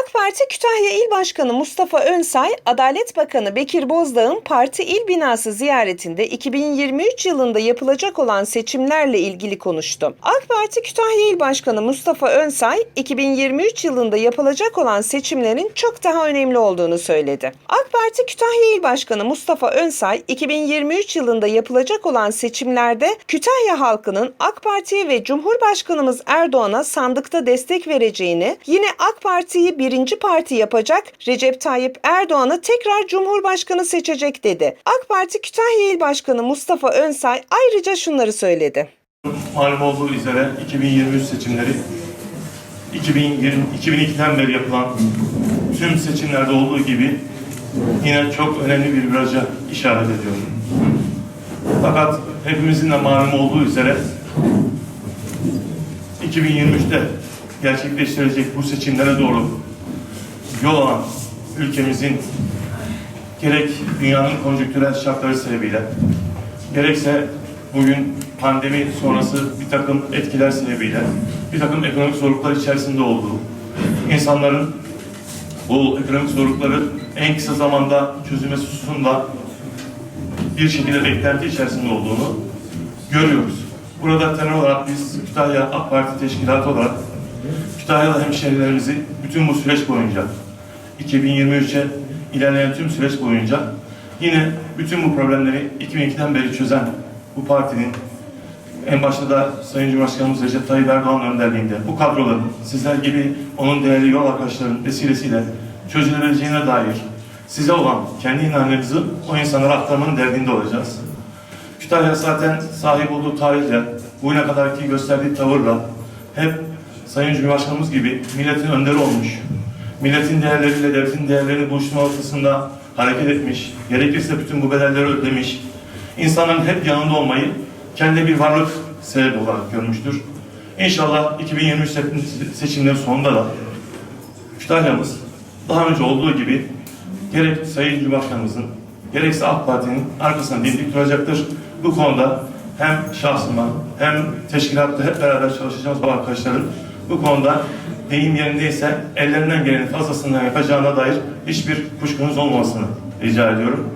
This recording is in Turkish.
AK Parti Kütahya İl Başkanı Mustafa Önsay, Adalet Bakanı Bekir Bozdağ'ın parti il binası ziyaretinde 2023 yılında yapılacak olan seçimlerle ilgili konuştu. AK Parti Kütahya İl Başkanı Mustafa Önsay, 2023 yılında yapılacak olan seçimlerin çok daha önemli olduğunu söyledi. AK Parti Kütahya İl Başkanı Mustafa Önsay, 2023 yılında yapılacak olan seçimlerde Kütahya halkının AK Parti'ye ve Cumhurbaşkanımız Erdoğan'a sandıkta destek vereceğini, yine AK Parti'yi birinci parti yapacak, Recep Tayyip Erdoğan'ı tekrar Cumhurbaşkanı seçecek dedi. AK Parti Kütahya İl Başkanı Mustafa Önsay ayrıca şunları söyledi. Malum olduğu üzere 2023 seçimleri 2020, 2002'den beri yapılan tüm seçimlerde olduğu gibi yine çok önemli bir viraja işaret ediyor. Fakat hepimizin de malum olduğu üzere 2023'te gerçekleştirecek bu seçimlere doğru yol alan ülkemizin gerek dünyanın konjonktürel şartları sebebiyle gerekse bugün pandemi sonrası bir takım etkiler sebebiyle bir takım ekonomik zorluklar içerisinde olduğu, insanların bu ekonomik zorlukları en kısa zamanda çözülmesi hususunda bir şekilde beklenti içerisinde olduğunu görüyoruz. Burada temel olarak biz Kütahya AK Parti Teşkilatı olarak Kütahyalı hemşehrilerimizi bütün bu süreç boyunca 2023'e ilerleyen tüm süreç boyunca yine bütün bu problemleri 2002'den beri çözen bu partinin en başta da Sayın Cumhurbaşkanımız Recep Tayyip Erdoğan önderliğinde bu kadroların sizler gibi onun değerli yol arkadaşlarının vesilesiyle çözülebileceğine dair size olan kendi inancınızı o insanlara aktarmanın derdinde olacağız. Kütahya zaten sahip olduğu tarihle, bugüne kadarki gösterdiği tavırla hep Sayın Cumhurbaşkanımız gibi milletin önderi olmuş. Milletin değerleriyle devletin değerlerini buluşturma noktasında hareket etmiş. Gerekirse bütün bu bedelleri ödemiş. İnsanların hep yanında olmayı kendi bir varlık sebebi olarak görmüştür. İnşallah 2023 seçimlerin sonunda da Kütahya'mız daha önce olduğu gibi gerek Sayın Cumhurbaşkanımızın gerekse AK Parti'nin arkasına dimdik duracaktır. Bu konuda hem şahsıma hem teşkilatta hep beraber çalışacağımız bu arkadaşların bu konuda deyim yerindeyse ellerinden gelenin fazlasından yapacağına dair hiçbir kuşkunuz olmamasını rica ediyorum.